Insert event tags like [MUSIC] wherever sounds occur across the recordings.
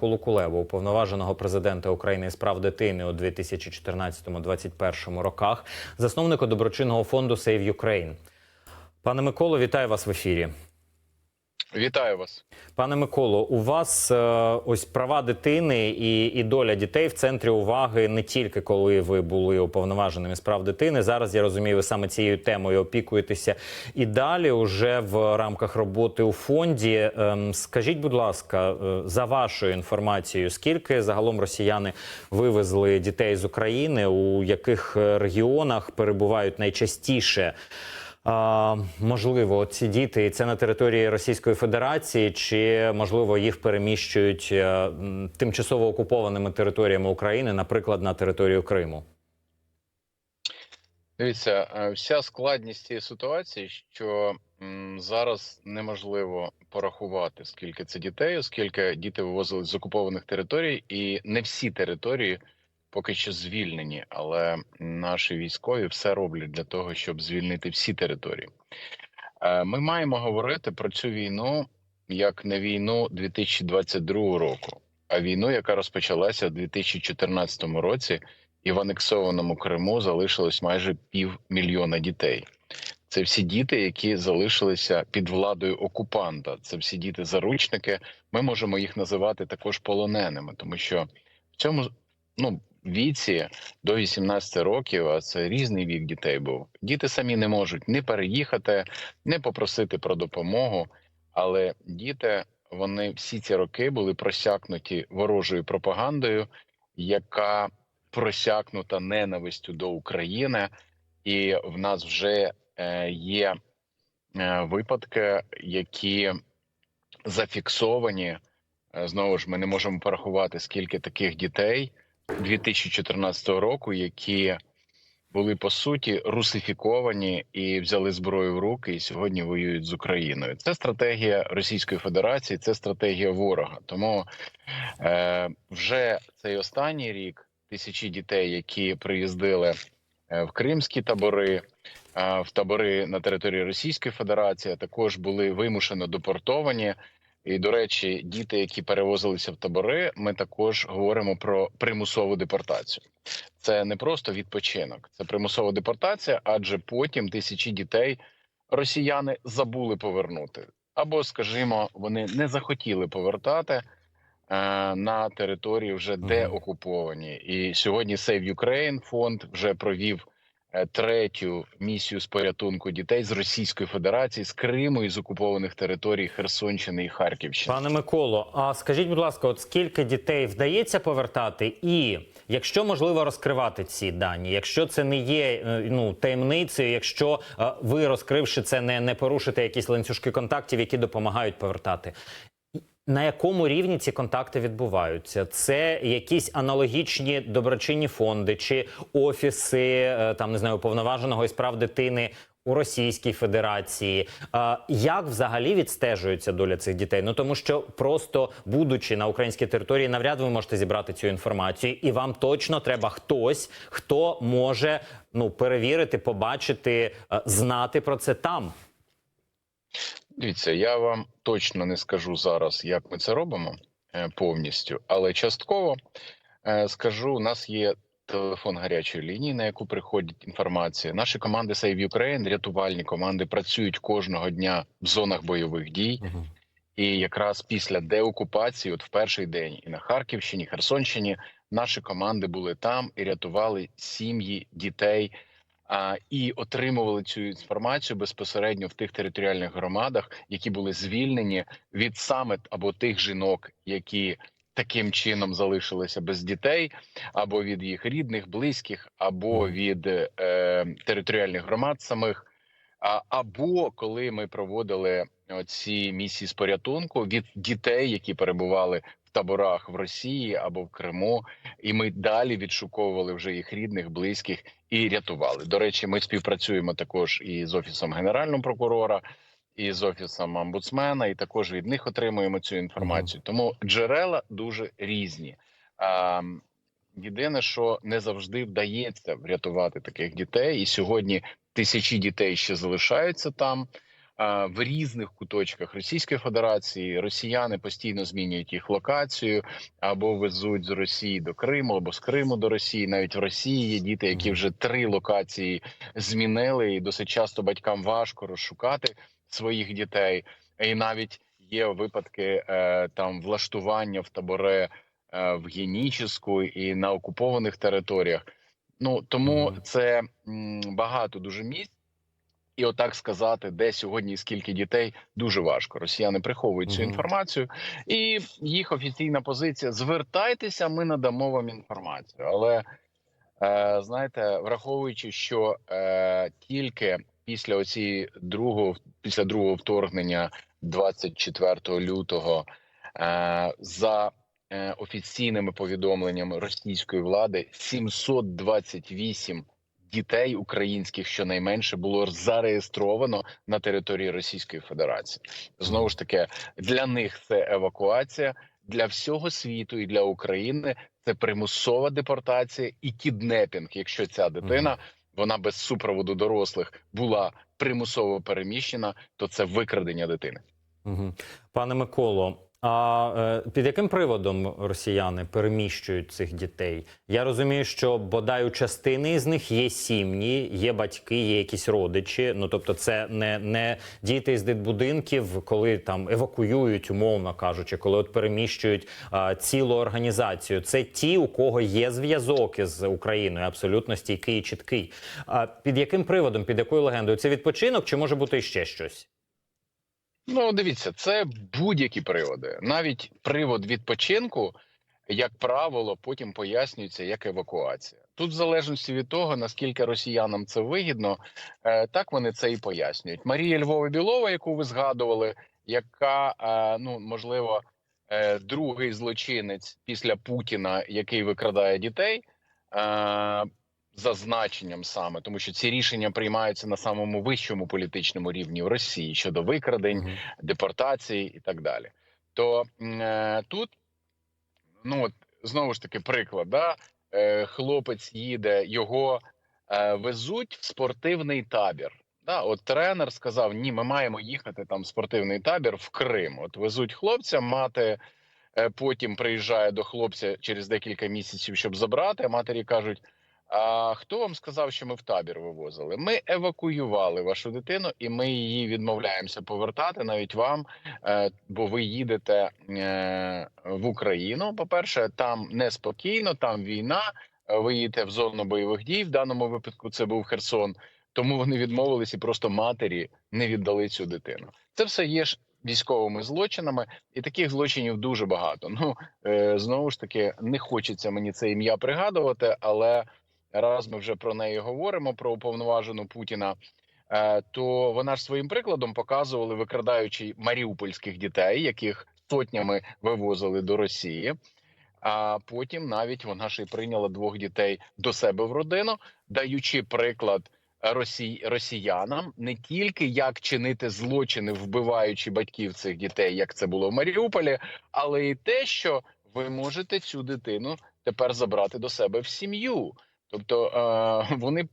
Миколу Кулебу, уповноваженого президента України з прав дитини у 2014-2021 роках, засновнику доброчинного фонду Save Ukraine. Пане Миколо, вітаю вас в ефірі. Вітаю вас. Пане Миколо, у вас е, ось права дитини і, і доля дітей в центрі уваги не тільки коли ви були уповноваженими з прав дитини. Зараз я розумію, ви саме цією темою опікуєтеся і далі, уже в рамках роботи у фонді. Ем, скажіть, будь ласка, е, за вашою інформацією, скільки загалом росіяни вивезли дітей з України, у яких е, регіонах перебувають найчастіше? Можливо, ці діти це на території Російської Федерації, чи можливо їх переміщують е, тимчасово окупованими територіями України, наприклад, на територію Криму? Дивіться, е, вся складність цієї ситуації, що зараз неможливо порахувати, скільки це дітей, оскільки діти вивозили з окупованих територій, і не всі території поки що звільнені, але наші військові все роблять для того, щоб звільнити всі території. Е, Ми маємо говорити про цю війну як не війну 2022 року, а війну, яка розпочалася у 2014 році, і в анексованому Криму залишилось майже півмільйона дітей. Це всі діти, які залишилися під владою окупанта. Це всі діти-заручники. Ми можемо їх називати також полоненими, тому що в цьому ну віці до 18 років, а це різний вік дітей був. Діти самі не можуть не переїхати, не попросити про допомогу. Але діти вони всі ці роки були просякнуті ворожою пропагандою, яка просякнута ненавистю до України, і в нас вже е, є е, випадки, які зафіксовані. Е, Знову ж ми не можемо порахувати, скільки таких дітей 2014 року, які були по суті русифіковані і взяли зброю в руки, і сьогодні воюють з Україною. Це стратегія Російської Федерації, це стратегія ворога. Тому е, вже цей останній рік тисячі дітей, які приїздили е, в кримські табори, е, в табори на території Російської Федерації, також були вимушено депортовані. І до речі, діти, які перевозилися в табори, ми також говоримо про примусову депортацію. Це не просто відпочинок, це примусова депортація, адже потім тисячі дітей росіяни забули повернути, або, скажімо, вони не захотіли повертати е, на території вже де окуповані. І сьогодні Save Ukraine фонд вже провів третю місію з порятунку дітей з Російської Федерації, з Криму і з окупованих територій Херсонщини і Харківщини. Пане Миколо, а скажіть, будь ласка, от скільки дітей вдається повертати, і якщо можливо розкривати ці дані, якщо це не є е, ну таємницею, якщо е, ви розкривши це, не, не порушите якісь ланцюжки контактів, які допомагають повертати. На якому рівні ці контакти відбуваються? Це якісь аналогічні доброчинні фонди чи офіси е, там не знаю уповноваженого із прав дитини у Російській Федерації? Е, Як взагалі відстежується доля цих дітей? Ну тому що просто будучи на українській території, навряд ви можете зібрати цю інформацію, і вам точно треба хтось, хто може ну перевірити, побачити, е, знати про це там. Дивіться, я вам точно не скажу зараз, як ми це робимо е, повністю, але частково е, скажу: у нас є телефон гарячої лінії, на яку приходить інформація. Наші команди Save Ukraine, рятувальні команди, працюють кожного дня в зонах бойових дій. І якраз після деокупації, от в перший день, і на Харківщині, Херсонщині, наші команди були там і рятували сім'ї дітей. А, і отримували цю інформацію безпосередньо в тих територіальних громадах, які були звільнені від саме або тих жінок, які таким чином залишилися без дітей, або від їх рідних, близьких, або від е, територіальних громад самих. А, або коли ми проводили ці місії з порятунку від дітей, які перебували в таборах в Росії або в Криму, і ми далі відшуковували вже їх рідних, близьких і рятували. До речі, ми співпрацюємо також і з офісом генерального прокурора, і з офісом омбудсмена, і також від них отримуємо цю інформацію. Тому джерела дуже різні. А, Єдине, що не завжди вдається врятувати таких дітей, і сьогодні тисячі дітей ще залишаються там. В різних куточках Російської Федерації росіяни постійно змінюють їх локацію або везуть з Росії до Криму, або з Криму до Росії. Навіть в Росії є діти, які вже три локації змінили, і досить часто батькам важко розшукати своїх дітей. І навіть є випадки е, там влаштування в таборе е, в Геніческу і на окупованих територіях. Ну тому це багато дуже місць. І отак сказати, де сьогодні скільки дітей, дуже важко. Росіяни приховують цю інформацію, і їх офіційна позиція: звертайтеся, ми надамо вам інформацію. Але е, знаєте, враховуючи, що е, тільки після оці другого, після другого вторгнення, 24 лютого, е, за е, офіційними повідомленнями російської влади, 728 дітей українських щонайменше було зареєстровано на території Російської Федерації. Знову ж таки, для них це евакуація, для всього світу і для України це примусова депортація і кіднепінг. Якщо ця дитина вона без супроводу дорослих була примусово переміщена, то це викрадення дитини. Угу. Пане Миколо, а е, під яким приводом росіяни переміщують цих дітей? Я розумію, що бодай у частини з них є сім'ї, є батьки, є якісь родичі. Ну тобто, це не, не діти з дитбудинків, коли там евакуюють, умовно кажучи, коли от переміщують а, цілу організацію. Це ті, у кого є зв'язок із Україною, абсолютно стійкий і чіткий. А під яким приводом, під якою легендою? Це відпочинок чи може бути ще щось? Ну, дивіться, це будь-які приводи. Навіть привод відпочинку, як правило, потім пояснюється як евакуація. Тут, в залежності від того, наскільки росіянам це вигідно, е, так вони це і пояснюють. Марія Львова Білова, яку ви згадували, яка е, ну можливо е, другий злочинець після Путіна, який викрадає дітей. За значенням саме, тому що ці рішення приймаються на самому вищому політичному рівні в Росії щодо викрадень, Мгм. депортації і так далі. То е, тут, ну от знову ж таки, приклад, да? е, хлопець їде, його е, везуть в спортивний табір. Да? От тренер сказав: ні, ми маємо їхати там в спортивний табір в Крим. От везуть хлопця, мати е, потім приїжджає до хлопця через декілька місяців, щоб забрати. А матері кажуть. А хто вам сказав, що ми в табір вивозили? Ми евакуювали вашу дитину, і ми її відмовляємося повертати навіть вам, е, бо ви їдете е, в Україну. По перше, там неспокійно, там війна. е, Ви їдете в зону бойових дій. В даному випадку це був Херсон. Тому вони відмовились і просто матері не віддали цю дитину. Це все є ж військовими злочинами, і таких злочинів дуже багато. Ну знову ж таки, не хочеться мені це ім'я пригадувати, але раз ми вже про неї говоримо, про уповноважену Путіна. е, То вона ж своїм прикладом показували, викрадаючи маріупольських дітей, яких сотнями вивозили до Росії. А потім навіть вона ж і прийняла двох дітей до себе в родину, даючи приклад росій, росіянам не тільки як чинити злочини, вбиваючи батьків цих дітей, як це було в Маріуполі, але і те, що ви можете цю дитину тепер забрати до себе в сім'ю. Тобто е, [LAUGHS] вони,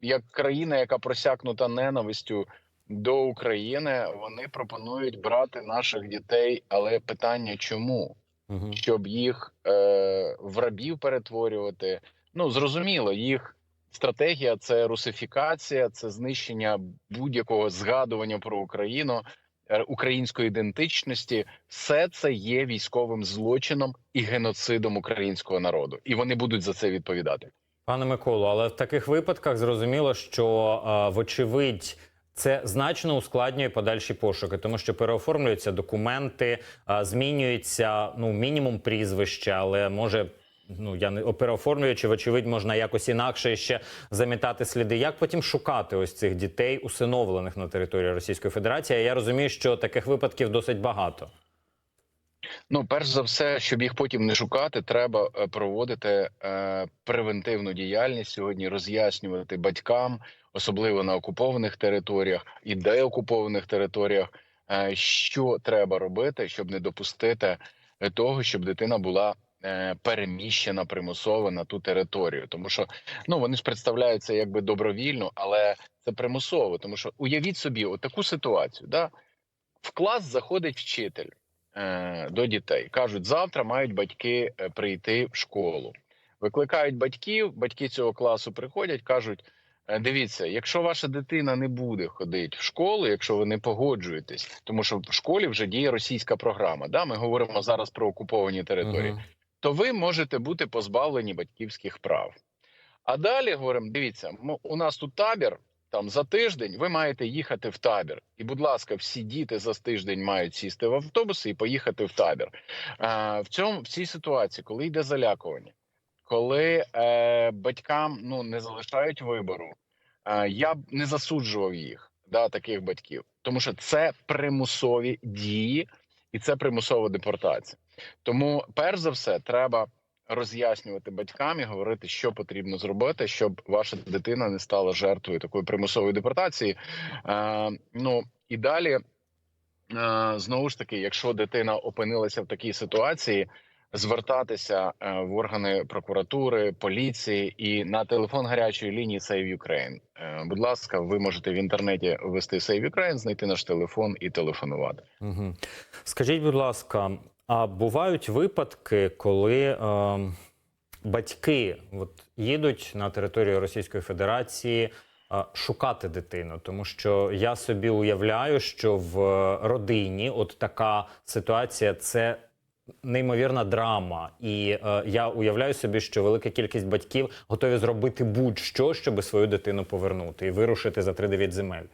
як країна, яка просякнута ненавистю до України, вони пропонують брати наших дітей. Але питання чому? Мгм. щоб їх е, в рабів перетворювати. Ну зрозуміло, їх стратегія це русифікація, це знищення будь-якого згадування про Україну, е, української ідентичності. Все це є військовим злочином і геноцидом українського народу, і вони будуть за це відповідати. Пане Миколо, але в таких випадках зрозуміло, що вочевидь. Це значно ускладнює подальші пошуки, тому що переоформлюються документи, змінюється ну мінімум прізвища, але може. Ну я не переоформлюючи, вочевидь, можна якось інакше ще замітати сліди. Як потім шукати ось цих дітей, усиновлених на території Російської Федерації? Я розумію, що таких випадків досить багато. Ну, перш за все, щоб їх потім не шукати, треба е, проводити е, превентивну діяльність сьогодні, роз'яснювати батькам, особливо на окупованих територіях і деокупованих територіях, е, що треба робити, щоб не допустити того, щоб дитина була е, переміщена примусово на ту територію, тому що ну вони ж представляються якби добровільно, але це примусово. Тому що уявіть собі, отаку ситуацію, да? В клас заходить вчитель до дітей. кажуть, завтра мають батьки е, прийти в школу. Викликають батьків, батьки цього класу приходять, кажуть. «Е, Дивіться, якщо ваша дитина не буде ходити в школу, якщо ви не погоджуєтесь, тому що в школі вже діє російська програма. Да, ми говоримо зараз про окуповані території, Мгм. то ви можете бути позбавлені батьківських прав. А далі говоримо: дивіться, у нас тут табір. Там за тиждень ви маєте їхати в табір, і, будь ласка, всі діти за тиждень мають сісти в автобуси і поїхати в табір. А, в цьому в цій ситуації, коли йде залякування, коли е, батькам ну не залишають вибору, е, я б не засуджував їх, да, таких батьків, тому що це примусові дії і це примусова депортація. Тому, перш за все, треба роз'яснювати батькам і говорити, що потрібно зробити, щоб ваша дитина не стала жертвою такої примусової депортації. Е, ну і далі. Е, Знову ж таки, якщо дитина опинилася в такій ситуації, звертатися е, в органи прокуратури, поліції і на телефон гарячої лінії Save Ukraine. Е, Будь ласка, ви можете в інтернеті ввести Save Ukraine, знайти наш телефон і телефонувати. Угу. Скажіть, будь ласка, а бувають випадки, коли е, батьки от, їдуть на територію Російської Федерації е, шукати дитину? Тому що я собі уявляю, що в родині от така ситуація це. Неймовірна драма, і е, я уявляю собі, що велика кількість батьків готові зробити будь-що, щоб свою дитину повернути і вирушити за 3-9 земель.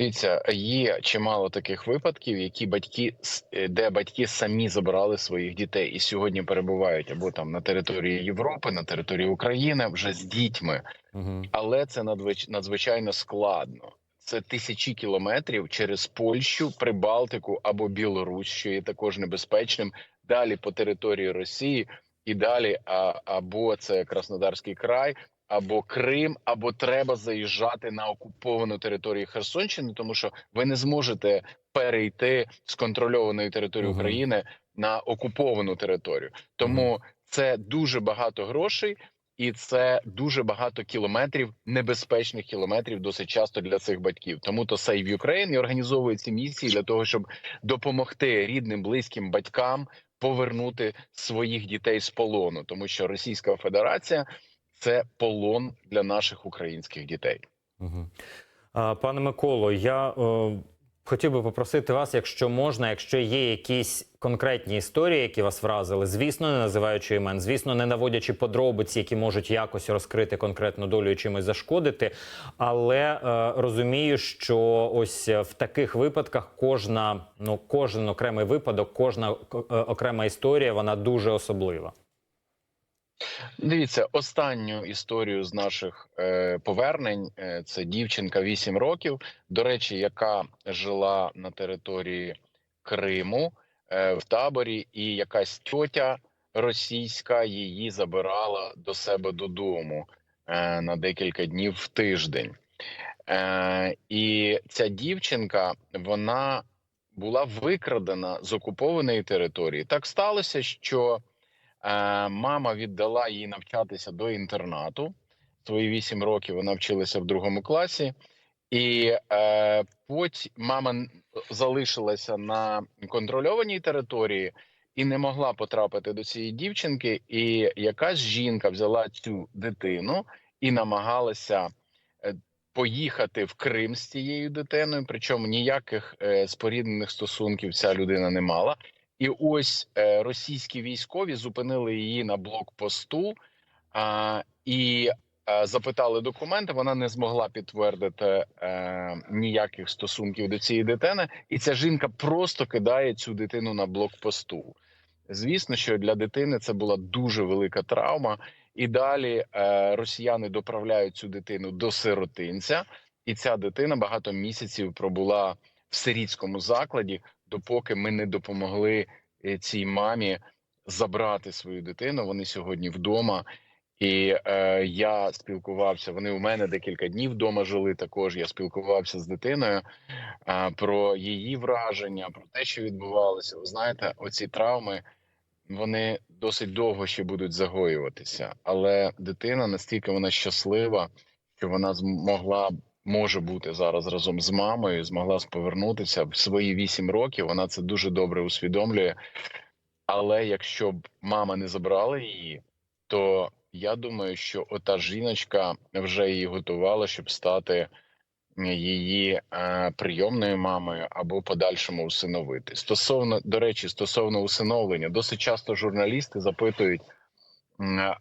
Дивіться, є чимало таких випадків, які батьки е, де батьки самі забрали своїх дітей і сьогодні перебувають або там на території Європи, на території України вже з дітьми. Угу. але це надвич- надзвичайно складно. Це тисячі кілометрів через Польщу, Прибалтику або Білорусь, що є також небезпечним. Далі по території Росії, і далі а, або це Краснодарський край, або Крим, або треба заїжджати на окуповану територію Херсонщини, тому що ви не зможете перейти з контрольованої території України на окуповану територію. Тому це дуже багато грошей. І це дуже багато кілометрів, небезпечних кілометрів, досить часто для цих батьків. Тому то Save Ukraine і організовує ці місії для того, щоб допомогти рідним, близьким батькам повернути своїх дітей з полону, тому що Російська Федерація це полон для наших українських дітей. Пане Миколо, я е, хотів би попросити вас, якщо можна, якщо є якісь конкретні історії, які вас вразили, звісно, не називаючи імен, звісно, не наводячи подробиці, які можуть якось розкрити конкретну долю і чимось зашкодити. Але е, розумію, що ось в таких випадках кожна, ну кожен окремий випадок, кожна е, окрема історія, вона дуже особлива. Дивіться, останню історію з наших е, повернень е, це дівчинка 8 років, до речі, яка жила на території Криму е, в таборі, і якась тьотя російська її забирала до себе додому е, на декілька днів в тиждень. Е, і ця дівчинка вона була викрадена з окупованої території. Так сталося, що Мама віддала їй навчатися до інтернату. Свої 8 років вона вчилася в другому класі, і е, потім мама залишилася на контрольованій території і не могла потрапити до цієї дівчинки. І якась жінка взяла цю дитину і намагалася е, поїхати в Крим з цією дитиною. Причому ніяких е, споріднених стосунків ця людина не мала. І ось е, російські військові зупинили її на блокпосту а, і е, запитали документи. Вона не змогла підтвердити е, ніяких стосунків до цієї дитини, і ця жінка просто кидає цю дитину на блокпосту. Звісно, що для дитини це була дуже велика травма. І далі росіяни доправляють цю дитину до сиротинця, і ця дитина багато місяців пробула в сирітському закладі, допоки ми не допомогли е, цій мамі забрати свою дитину. Вони сьогодні вдома. І е, я спілкувався. Вони у мене декілька днів вдома жили. Також я спілкувався з дитиною е, про її враження, про те, що відбувалося. Ви знаєте, оці травми вони досить довго ще будуть загоюватися. Але дитина настільки вона щаслива, що вона змогла може бути зараз разом з мамою, змогла повернутися в свої вісім років. Вона це дуже добре усвідомлює. Але якщо б мама не забрала її, то я думаю, що ота жіночка вже її готувала, щоб стати її е, прийомною мамою або подальшому усиновити. Стосовно до речі, стосовно усиновлення, досить часто журналісти запитують: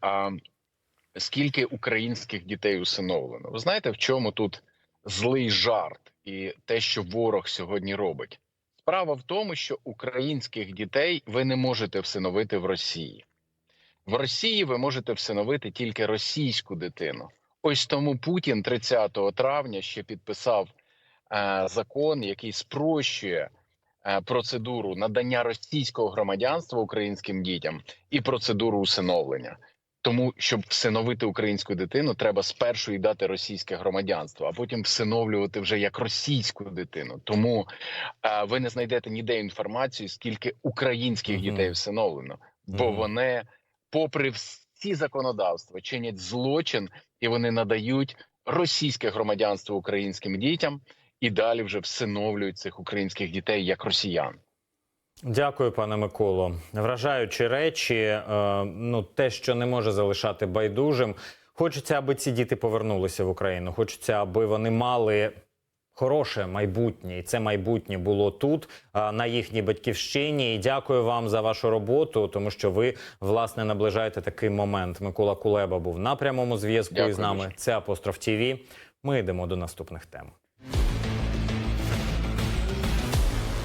а скільки українських дітей усиновлено? Ви знаєте, в чому тут злий жарт і те, що ворог сьогодні робить? Справа в тому, що українських дітей ви не можете всиновити в Росії. В Росії ви можете всиновити тільки російську дитину. Ось тому Путін 30 травня ще підписав е, закон, який спрощує е, процедуру надання російського громадянства українським дітям і процедуру усиновлення. Тому, щоб всиновити українську дитину, треба спершу їй дати російське громадянство, а потім всиновлювати вже як російську дитину. Тому е, ви не знайдете ніде інформацію, скільки українських Мгм. дітей всиновлено, бо Мгм. вони, попри всі законодавства, чинять злочин і вони надають російське громадянство українським дітям і далі вже всиновлюють цих українських дітей як росіян. Дякую, пане Миколо. Вражаючі речі, е, ну те, що не може залишати байдужим. Хочеться, аби ці діти повернулися в Україну. Хочеться, аби вони мали хороше майбутнє, і це майбутнє було тут, а, на їхній батьківщині. І дякую вам за вашу роботу, тому що ви власне наближаєте такий момент. Микола Кулеба був на прямому зв'язку із нами. Це апостроф ТІВІ. Ми йдемо до наступних тем.